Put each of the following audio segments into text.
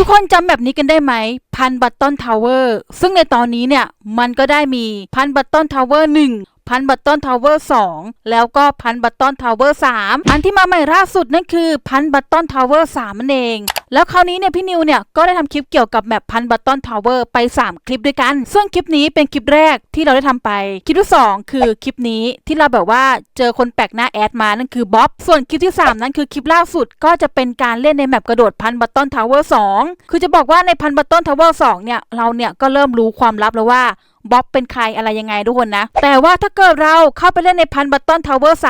ทุกคนจำแบบนี้กันได้ไหมพันบัตตอนทาวเวอร์ซึ่งในตอนนี้เนี่ย มันก็ได้มีพันบัตตอนทาวเวอร์หนึ่ง พันบัตตอนทาวเวอร์สองแล้วก็พันบัตตอนทาวเวอร์สามอันที่มาใหม่ล่าสุดนั่นคือพันบัตตอนทาวเวอร์สามนั่นเอง แล้วคราวนี้เนี่ยพี่นิวเนี่ยก็ได้ทำคลิปเกี่ยวกับแมปพันบัตตอนทาวเวอร์ไป 3 คลิปด้วยกัน ซึ่งคลิปนี้เป็นคลิปแรกที่เราได้ทำไป คลิปที่ 2 คือคลิปนี้ที่เราแบบว่าเจอคนแปลกหน้าแอดมานั่นคือบ๊อบส่วนคลิปที่ 3 นั้นคือคลิปล่าสุดก็จะเป็นการเล่นในแมปกระโดดพันบัตตอนทาวเวอร์สองคือจะบอกว่าในพันบัตตอนทาวเวอร์สองเนี่ยเราเนี่ยก็เริ่มรู้ความลับแล้วว่า บ๊อบเป็นใครอะไรยังไงทุกคนนะ แต่ว่าถ้าเกิดเราเข้าไปเล่นในพันบัตตอนทาวเวอร์ส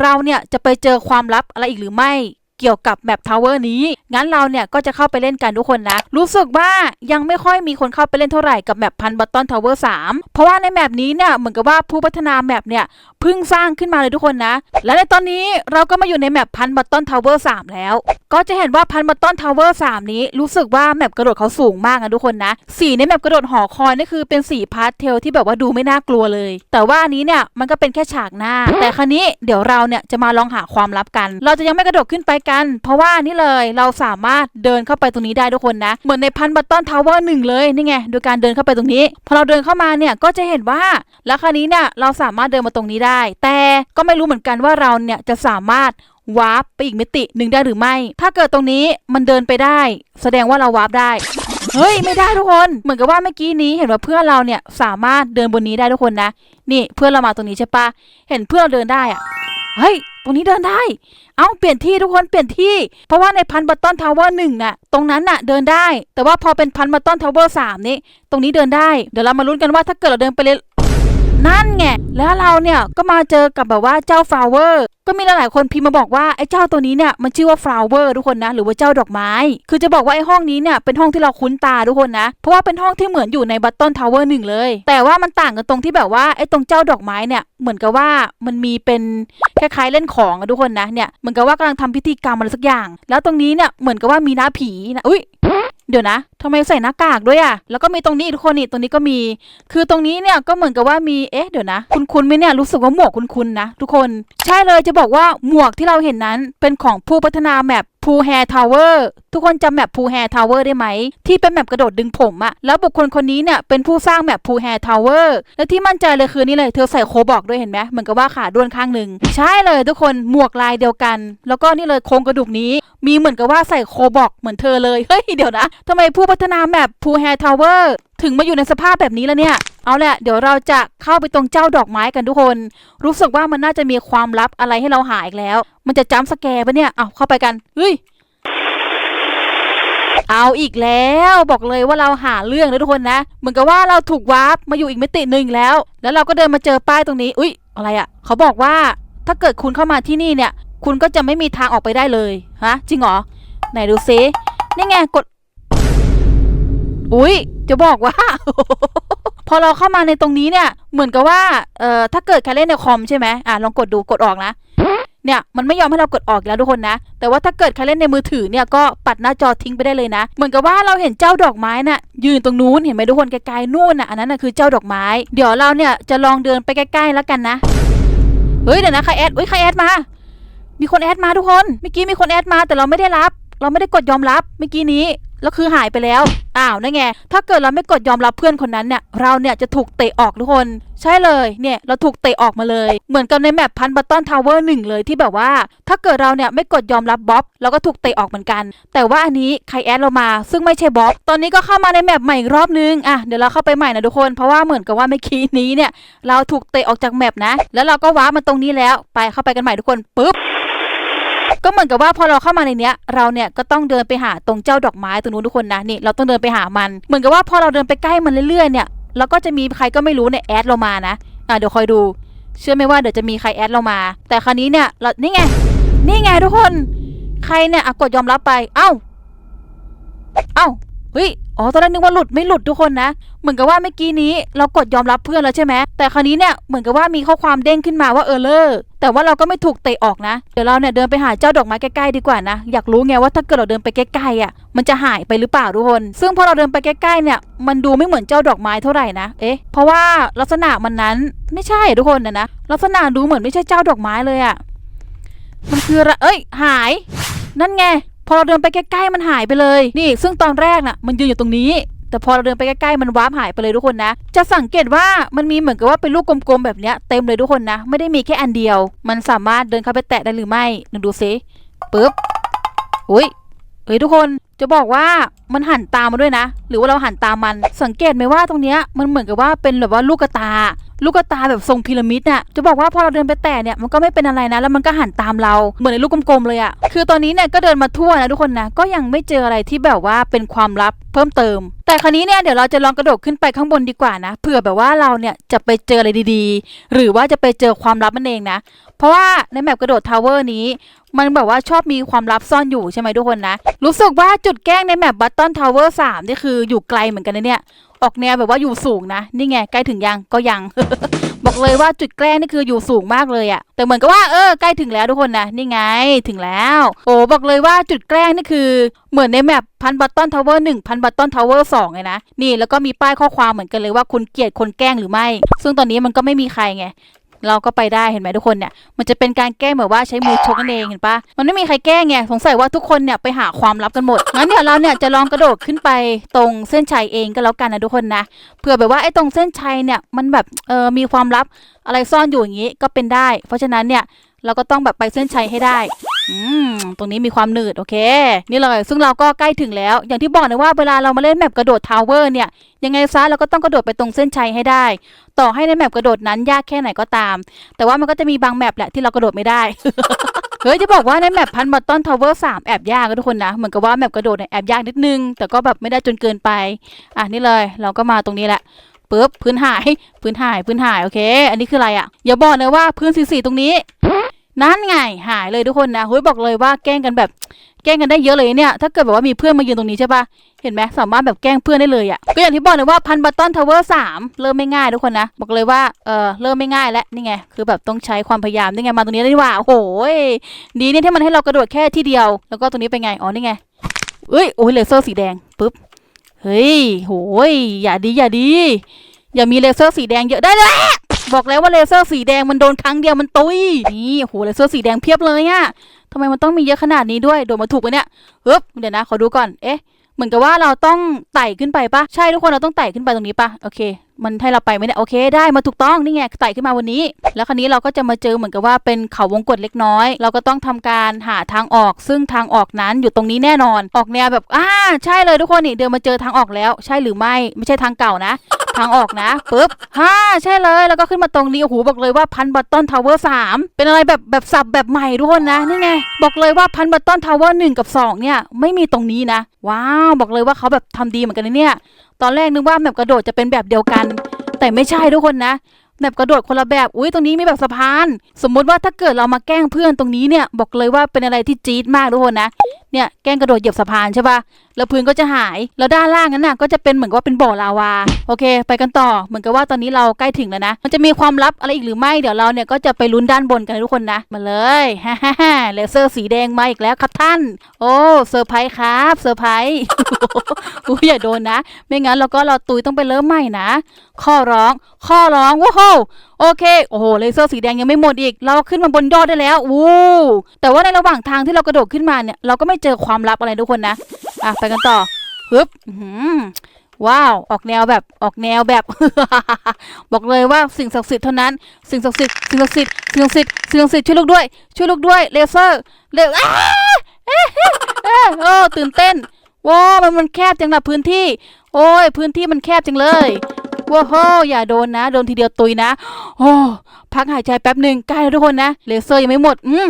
เราเนี่ยจะไปเจอความลับอะไรอีกหรือไม่ เกี่ยวกับแมปทาวเวอร์นี้ งั้นเราเนี่ยก็จะเข้าไปเล่นกันทุกคนนะ รู้สึกว่ายังไม่ค่อยมีคนเข้าไปเล่นเท่าไหร่กับแมปพันบัตตอนทาวเวอร์สเพราะว่าในแมปนี้เนี่ยเหมือนกับว่าผู้พัฒนาแมปเนี่ยเพิ่งสร้างขึ้นมาเลยทุกคนนะ และในตอนนี้เราก็มาอยู่ในแมปพันบัตตอนทาวเวอร์สแล้ว ก็จะเห็นว่าพันบัตตอนทาวเวอร์สนี้รู้สึกว่าแมปกระโดดเขาสูงมากนะทุกคนนะ สีในแมปกระโดดหอคอยนี่คือเป็นสีพาสเทลที่แบบว่าดูไม่น่ากลัวเลย แต่ว่าอันนี้เนี่ยมันก็เป็นแค่ฉากหน้า แต่ครั้นี้เดี๋ยวเราเนี่ยจะมาลองหาความลับกัน เราจะยังไม่กระโดดขึ้นไปกัน เพราะว่านี่เลยเราสามารถเดินเข้าไปตรงนี้ได้ทุกคนนะ เหมือนในพันบัตตอนทาวเวอร์หนึ่งเลยนี่ไงโดยการเดินเข้าไปตรงนี้ พอเราเดินเข้ามาเนี่ยก็จะเห็นว่าแล้วคราวนี้เนี่ยเราสามารถเดินมาตรงนี้ได้ แต่ก็ไม่รู้เหมือนกันว่าเราเนี่ยจะสามารถวาร์ปไปอีกมิติหนึ่งได้หรือไม่ ถ้าเกิดตรงนี้มันเดินไปได้ แสดงว่าเราวาร์ปได้ เฮ้ยไม่ได้ทุกคน เหมือนกับว่าเมื่อกี้นี้เห็นว่าเพื่อนเราเนี่ยสามารถเดินบนนี้ได้ทุกคนนะ นี่เพื่อนเรามาตรงนี้ใช่ปะเห็นเพื่อนเราเดินได้อะเฮ้ย ตรงนี้เดินได้ เอาเปลี่ยนที่ทุกคนเปลี่ยนที่ เพราะว่าในพันบัตตอนทาวเวอร์หนึ่งน่ะตรงนั้นน่ะเดินได้ แต่ว่าพอเป็นพันบัตตอนทาวเวอร์สามนี้ ตรงนี้เดินได้ เดี๋ยวเรามาลุ้นกันว่าถ้าเกิดเราเดินไปเลยนั่นไง แล้วเราเนี่ยก็มาเจอกับแบบว่าเจ้าฟลาวเวอร์ ก็มีหลายๆคนพิมพ์มาบอกว่าไอ้เจ้าตัวนี้เนี่ยมันชื่อว่าฟลาวเวอร์ทุกคนนะหรือว่าเจ้าดอกไม้ คือจะบอกว่าไอ้ห้องนี้เนี่ยเป็นห้องที่เราคุ้นตาทุกคนนะ เพราะว่าเป็นห้องที่เหมือนอยู่ในบัตตอนทาวเวอร์หนึ่งเลย แต่ว่ามันต่างกันตรงที่แบบว่าไอ้ตรงเจ้าดอกไม้เนี่ยเหมือนกับว่ามันมีเป็นคล้ายๆเล่นของทุกคนนะเนี่ยเหมือนกับว่ากำลังทำพิธีกรรมอะไรสักอย่าง แล้วตรงนี้เนี่ยเหมือนกับว่ามีน้าผีนะอุ้ยเดี๋ยวนะ ทำไมใส่หน้ากากด้วยอะแล้วก็มีตรงนี้อีกทุกคนนี่ตรงนี้ก็มี คือตรงนี้เนี่ยก็เหมือนกับว่ามีเอ๊ะเดี๋ยวนะ คุณคุณไหมเนี่ยรู้สึกว่าหมวกคุณคุณนะทุกคน ใช่เลยจะบอกว่าหมวกที่เราเห็นนั้นเป็นของผู้พัฒนาแมปพูแฮร์ทาวเวอร์ทุกคนจำแมปพูแฮร์ทาวเวอร์ได้ไหม ที่เป็นแมปกระโดดดึงผมอะแล้วบุคคลคนนี้เนี่ยเป็นผู้สร้างแมปพูแฮร์ทาวเวอร์และที่มั่นใจเลยคือนี่เลยเธอใส่โคบอกด้วยเห็นไหมเหมือนกับว่าขาด้วนข้างหนึ่งใช่เลยทุกคนหมวกลายเดียวกัน แล้วก็นี่เลยโครงกระดูกนี้ มีเหมือนกับว่าใส่โคบอกเหมือนเธอเลยเฮ้ยเดี๋ยวนะทำไมผู้พัฒนาแมปพูแฮทาวเวอร์ถึงมาอยู่ในสภาพแบบนี้แล้วเนี่ย เอาแหละ เดี๋ยวเราจะเข้าไปตรงเจ้าดอกไม้กันทุกคน รู้สึกว่ามันน่าจะมีความลับอะไรให้เราหาอีกแล้ว มันจะจ้ำสแกร์ปะเนี่ย เอาเข้าไปกัน เฮ้ย เอาอีกแล้วบอกเลยว่าเราหาเรื่องนะทุกคนนะ เหมือนกับว่าเราถูกวาร์ปมาอยู่อีกมิติหนึ่งแล้ว แล้วเราก็เดินมาเจอป้ายตรงนี้ อุ้ยอะไรอะ่ะ เขาบอกว่าถ้าเกิดคุณเข้ามาที่นี่เนี่ย คุณก็จะไม่มีทางออกไปได้เลย ฮะ จริงเหรอ ไหนดูซินี่ไงกด อุ้ยจะบอกว่า พอเราเข้ามาในตรงนี้เนี่ย เหมือนกับว่าเอ่อถ้าเกิดใครเล่นในคอมใช่ไหมอะลองกดดูกดออกนะเนี่ยมันไม่ยอมให้เรากดออกแล้วทุกคนนะ แต่ว่าถ้าเกิดใครเล่นในมือถือเนี่ยก็ปัดหน้าจอทิ้งไปได้เลยนะ เหมือนกับว่าเราเห็นเจ้าดอกไม้น่ะยืนตรงนู้นเห็นไหมทุกคนไกลๆนู่นน่ะอันนั้นน่ะคือเจ้าดอกไม้ เดี๋ยวเราเนี่ยจะลองเดินไปใกล้ๆแล้วกันนะ เฮ้ยเดี๋ยวนะใครแอดเฮ้ยใครแอดมา มีคนแอดมาทุกคน เมื่อกี้มีคนแอดมาแต่เราไม่ได้รับ เราไม่ได้กดยอมรับเมื่อกี้นี้ แล้วคือหายไปแล้วอ้าวนั่นไงถ้าเกิดเราไม่กดยอมรับเพื่อนคนนั้นเนี่ยเราเนี่ยจะถูกเตะออกทุกคน ใช่เลยเนี่ยเราถูกเตะออกมาเลย เหมือนกับในแมปพันบัตตอนทาวเวอร์หนึ่งเลยที่แบบว่า ถ้าเกิดเราเนี่ยไม่กดยอมรับบ๊อบเราก็ถูกเตะออกเหมือนกัน แต่ว่าอันนี้ใครแอดเรามา ซึ่งไม่ใช่บ๊อบตอนนี้ก็เข้ามาในแมปใหม่อีกรอบนึงอะเดี๋ยวเราเข้าไปใหม่นะทุกคนเพราะว่าเหมือนกับว่าเมื่อกี้นี้เนี่ยเราถูกเตะออกจากแมปนะ แล้วเราก็ว้าร์ปมาตรงนี้แล้วไปเข้าไปกันใหม่ทุกคนปึ๊บ ก็เหมือนกับว่าพอเราเข้ามาในเนี้ยเราเนี่ยก็ต้องเดินไปหาตรงเจ้าดอกไม้ตรงนู้นทุกคนนะนี่เราต้องเดินไปหามัน เหมือนกับว่าพอเราเดินไปใกล้มันเรื่อยๆเนี่ยเราก็จะมีใครก็ไม่รู้เนี่ยแอดเรามานะอ่าเดี๋ยวคอยดูเชื่อไหมว่าเดี๋ยวจะมีใครแอดเรามา แต่คราวนี้เนี่ยเรานี่ไงนี่ไงทุกคน ใครเนี่ยอกดยอมรับไป เอ้า เอ้าเฮ้ย อ๋อตอนแรกนึกว่าหลุดไม่หลุดทุกคนนะ เหมือนกับว่าเมื่อกี้นี้เรากดยอมรับเพื่อนแล้วใช่ไหมแต่คราวนี้เนี่ยเหมือนกับว่ามีข้อความเด้งขึ้นมาว่าเออเลอร์แต่ว่าเราก็ไม่ถูกเตะออกนะ เดี๋ยวเราเนี่ยเดินไปหาเจ้าดอกไม้ใกล้ๆดีกว่านะ อยากรู้ไงว่าถ้าเกิดเราเดินไปใกล้ๆอะ มันจะหายไปหรือเปล่าทุกคน ซึ่งพอเราเดินไปใกล้ๆเนี่ย มันดูไม่เหมือนเจ้าดอกไม้เท่าไหร่นะ เอ๊ะ เพราะว่าลักษณะมันนั้นไม่ใช่ทุกคนนะนะ ลักษณะดูเหมือนไม่ใช่เจ้าดอกไม้เลยอะ มันคืออะไรเอ้ย หาย นั่นไง พอเราเดินไปใกล้ๆมันหายไปเลย นี่ ซึ่งตอนแรกน่ะมันยืนอยู่ตรงนี้ แต่พอเราเดินไปใกล้ๆมันวาร์ปหายไปเลยทุกคนนะ จะสังเกตว่ามันมีเหมือนกับว่าเป็นลูกกลมๆแบบนี้เต็มเลยทุกคนนะ ไม่ได้มีแค่อันเดียว มันสามารถเดินเข้าไปแตะได้หรือไม่ลองดูซิปึ๊บอุ้ยเฮ้ยทุกคนจะบอกว่ามันหันตามมาด้วยนะ หรือว่าเราหันตามมันสังเกตไหมว่าตรงเนี้ยมันเหมือนกับว่าเป็นแบบว่าลูกกระตา ลูกตาแบบทรงพีระมิดน่ะจะบอกว่าพอเราเดินไปแตะเนี่ยมันก็ไม่เป็นอะไรนะ แล้วมันก็หันตามเราเหมือนในลูกกลมๆเลยอะคือตอนนี้เนี่ยก็เดินมาทั่วนะทุกคนนะก็ยังไม่เจออะไรที่แบบว่าเป็นความลับเพิ่มเติม แต่ครนี้เนี่ยเดี๋ยวเราจะลองกระโดดขึ้นไปข้างบนดีกว่านะเผื่อแบบว่าเราเนี่ยจะไปเจออะไรดีๆ หรือว่าจะไปเจอความลับมันเองนะ เพราะว่าในแมปกระโดดทาวเวอร์นี้ มันแบบว่าชอบมีความลับซ่อนอยู่ใช่ไหมทุกคนนะ รู้สึกว่าจุดแกล้งในแมปบัตตันทาวเวอร์สามนี่คืออยู่ไกลเหมือนกันนะเนี่ย ออกแนวแบบว่าอยู่สูงนะ นี่ไงใกล้ถึงยังก็ยัง บอกเลยว่าจุดแกล้งนี่คืออยู่สูงมากเลยอะแต่เหมือนกับว่าเออใกล้ถึงแล้วทุกคนนะนี่ไงถึงแล้ว โอ้บอกเลยว่าจุดแกล้งนี่คือเหมือนในแมปพันบัตตันทาวเวอร์หนึ่งพันบัตตันทาวเวอร์สองเลยนะนี่แล้วก็มีป้ายข้อความเหมือนกันเลยว่าคุณเกลียดคนแกล้งหรือไม่ ซึ่งตอนนี้มันก็ไม่มีใครไง เราก็ไปได้เห็นไหมทุกคนเนี่ยมันจะเป็นการแกล้งแบบว่าใช้มือชกกันเองเห็นปะมันไม่มีใครแกล้งไงสงสัยว่าทุกคนเนี่ยไปหาความลับกันหมดงั้นเดี๋ยวเราเนี่ยจะลองกระโดดขึ้นไปตรงเส้นชัยเองก็แล้วกันนะทุกคนนะเผื่อแบบว่าไอ้ตรงเส้นชัยเนี่ยมันแบบเออมีความลับอะไรซ่อนอยู่อย่างนี้ก็เป็นได้ เพราะฉะนั้นเนี่ยเราก็ต้องแบบไปเส้นชัยให้ได้ อืมตรงนี้มีความหนืดโอเค นี่เลยซึ่งเราก็ใกล้ถึงแล้ว อย่างที่บอกนะว่าเวลาเรามาเล่นแมปกระโดดทาวเวอร์เนี่ยยังไงซะเราก็ต้องกระโดดไปตรงเส้นชัยให้ได้ ต่อให้ในแมปกระโดดนั้นยากแค่ไหนก็ตาม แต่ว่ามันก็จะมีบางแมปแหละที่เรากระโดดไม่ได้เฮ้ยจะบอกว่าในแมปพันบัตตอนทาวเวอร์สามแอบยากนทุกคนนะเหมือนกับว่าแมปกระโดดเนี่ยแอบยากนิดนึง แต่ก็แบบไม่ได้จนเกินไปอะนี่เลยเราก็มาตรงนี้แหละปึ๊บพื้นหายพื้นหายพื้นหายโอเค อันนี้คืออะไรอะ่ะอย่าบอกนะว่าพื้นสีๆตรงนี้ นั่นไงหายเลยทุกคนนะเฮ้ยบอกเลยว่าแกล้งกันแบบแกล้งกันได้เยอะเลยเนี่ยถ้าเกิดแบบว่ามีเพื่อนมายืนตรงนี้ใช่ปะเห็นไหมสามารถแบบแกล้งเพื่อนได้เลยอะ่ะก็อย่างที่บอกเลยว่าพันบัตตอนทาวเวอร์สามเริ่มไม่ง่ายทุกคนนะ บอกเลยว่าเออเริ่มไม่ง่ายแล้วนี่ไงคือแบบต้องใช้ความพยายามนี่ไงมาตรงนี้ได้ว่าโอ้โหยดีเนี่ยที่มันให้เรากระโดดแค่ที่เดียว แล้วก็ตรงนี้เป็นไงอ๋อนี่ไงเอ้ยโอ้ยเลเซอร์สีแดงปุ๊บเฮ้ยโหยอย่าดีอย่าดี อย่ามีเลเซอร์สีแดงเยอะได้เลย บอกแล้วว่าเลเซอร์สีแดงมันโดนครั้งเดียวมันตุยนี่โหเลเซอร์สีแดงเพียบเลยอะทำไมมันต้องมีเยอะขนาดนี้ด้วยโดนมาถูกปะเนี่ยฮึบเดี๋ยวนะขอดูก่อนเอ๊ะเหมือนกับว่าเราต้องไต่ขึ้นไปปะใช่ทุกคนเราต้องไต่ขึ้นไปตรงนี้ปะโอเค มันให้เราไปไหมเนี่ยโอเค ได้มาถูกต้องนี่ไงไต่ขึ้นมาวันนี้ แล้วคราวนี้เราก็จะมาเจอเหมือนกับว่าเป็นเขาวงกตเล็กน้อย เราก็ต้องทำการหาทางออก ซึ่งทางออกนั้นอยู่ตรงนี้แน่นอน ออกแนวแบบอ่าใช่เลยทุกคนนี่เดินมาเจอทางออกแล้ว ใช่หรือไม่ไม่ใช่ทางเก่านะ ทางออกนะปุ๊บฮ่าใช่เลย แล้วก็ขึ้นมาตรงนี้โอ้โหบอกเลยว่าพันบัตตอนทาวเวอร์สามเป็นอะไรแบบแบบสับแบบใหม่ทุกคนนะนี่ไงบอกเลยว่าพันบัตตอนทาวเวอร์หนึ่งกับสองเนี่ย ไม่มีตรงนี้นะ ว้าวบอกเลยว่าเขาแบบทำดีเหมือนกันนะเนี่ย ตอนแรกนึกว่าแบบกระโดดจะเป็นแบบเดียวกัน แต่ไม่ใช่ทุกคนนะแบบกระโดดคนละแบบ อุ้ยตรงนี้มีแบบสะพาน สมมุติว่าถ้าเกิดเรามาแกล้งเพื่อนตรงนี้เนี่ย บอกเลยว่าเป็นอะไรที่จี๊ดมากทุกคนนะเนี่ยแกล้งกระโดดเหยียบสะพานใช่ปะแล้วพื้นก็จะหาย แล้วด้านล่างนั้นน่ะก็จะเป็นเหมือนกับว่าเป็นบ่อลาวา โอเค ไปกันต่อ เหมือนกับว่าตอนนี้เราใกล้ถึงแล้วนะ มันจะมีความลับอะไรอีกหรือไม่ เดี๋ยวเราเนี่ยก็จะไปลุ้นด้านบนกันนะทุกคนนะ มาเลยฮ่าฮ่าฮ่าเลเซอร์สีแดงมาอีกแล้วครับท่าน โอ้เซอร์ไพรส์ครับเซอร์ไพรส์อุ้ยอย่าโดนนะ ไม่งั้นเราก็เราตุยต้องไปเริ่มใหม่นะ ข้อร้อง ข้อร้องว้าวโอเค โอ้โห เลเซอร์สีแดงยังไม่หมดอีก เราขึ้นมาบนยอดได้แล้วอู้แต่ว่าในระหว่างทางที่เรากระโดดขึ้นมาเนี่ย เราก็ไม่เจอความลับอะไรทุกคนนะ อะไปกันต่อฮึบว้าว ออกแนวแบบออกแนวแบบ บอกเลยว่าสิ่งศักดิ์สิทธิ์เท่านั้น สิ่งศักดิ์สิทธิ์สิ่งศักดิ์สิทธิ์สิ่งศักดิ์สิทธิ์สิ่งศักดิ์สิทธิ์ช่วยลูกด้วย ช่วยลูกด้วยเลเซอร์เลเอ๊ะเอ๊ะเอ๊ะโอ้ตื่นเต้นว้าวมันมันแคบจังนะพื้นที่ โอ้ยพื้นที่มันแคบจังเลยว้าวโหอย่าโดนนะโดนทีเดียวตุยนะ โอ้พักหายใจแป๊บหนึ่งใกล้แล้วทุกคนนะเลเซอร์ยังไม่หมด อืม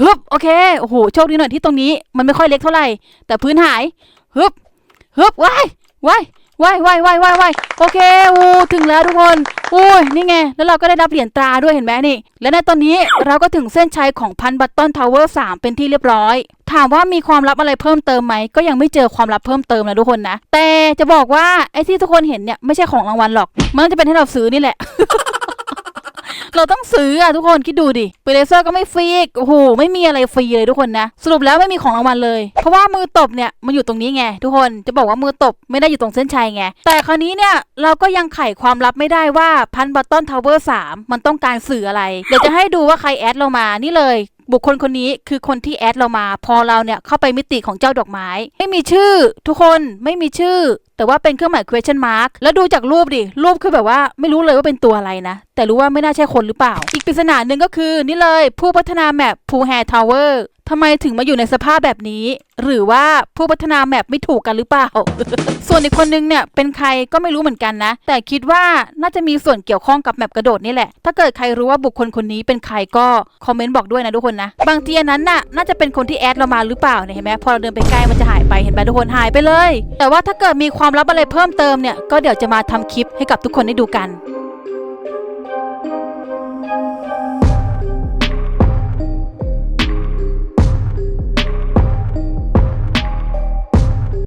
ฮึบโอเคโอ้โหโชคดีหน่อยที่ตรงนี้ มันไม่ค่อยเล็กเท่าไหร่ แต่พื้นหายฮึบฮึบว้ายว้ายว้ายว้ายว้ายว้ายว้ายโอเคโอ้ถึงแล้วทุกคนโอ้ยนี่ไง แล้วเราก็ได้รับเหรียญตราด้วยเห็นไหมนี่ และในตอนนี้เราก็ถึงเส้นชัยของพันบัตตอนทาวเวอร์สามเป็นที่เรียบร้อย ถามว่ามีความลับอะไรเพิ่มเติมไหม ก็ยังไม่เจอความลับเพิ่มเติมนะทุกคนนะ แต่จะบอกว่าไอ้ที่ทุกคนเห็นเนี่ยไม่ใช่ของรางวัลหรอก มันจะเป็นให้เราซื้อนี่แหละ เราต้องซื้ออะทุกคนคิดดูดิเปเลเซอร์ก็ไม่ฟรีอีกโอ้โหไม่มีอะไรฟรีเลยทุกคนนะ สรุปแล้วไม่มีของรางวัลเลย เพราะว่ามือตบเนี่ยมันอยู่ตรงนี้ไงทุกคนจะบอกว่ามือตบไม่ได้อยู่ตรงเส้นชัยไงแต่คราวนี้เนี่ยเราก็ยังไขความลับไม่ได้ว่าพันบัตตอนทาวเวอร์สามมันต้องการสื่ออะไร เดี๋ยวจะให้ดูว่าใครแอดเรามานี่เลย บุคคลคนนี้คือคนที่แอดเรามา พอเราเนี่ยเข้าไปมิติของเจ้าดอกไม้ ไม่มีชื่อ ทุกคนไม่มีชื่อ แต่ว่าเป็นเครื่องหมาย question mark แล้วดูจากรูปดิ รูปคือแบบว่าไม่รู้เลยว่าเป็นตัวอะไรนะ แต่รู้ว่าไม่น่าใช่คนหรือเปล่า อีกปริศนาหนึ่งก็คือนี่เลยผู้พัฒนาแมป Pool Hair Tower ทำไมถึงมาอยู่ในสภาพแบบนี้ หรือว่าผู้พัฒนาแมปไม่ถูกกันหรือเปล่า ส่วนอีกคนนึงเนี่ยเป็นใครก็ไม่รู้เหมือนกันนะ แต่คิดว่าน่าจะมีส่วนเกี่ยวข้องกับแมปกระโดดนี่แหละ ถ้าเกิดใครรู้ว่าบุคคลคนนี้เป็นใครก็คอมเมนต์บอกด้วยนะทุกคนนะ บางทีนั้นน่ะน่าจะเป็นคนที่แอดเรามาหรือเปล่าเนี่ยเห็นไหมพอเราเดินไปใกล้มันจะหายไปเห็นไหมทุกคนหายไปเลย แต่ว่าถ้าเกิดมีความลับอะไรเพิ่มเติมเนี่ยก็เดี๋ยวจะมาทำคลิปให้กับทุกคนได้ดูกัน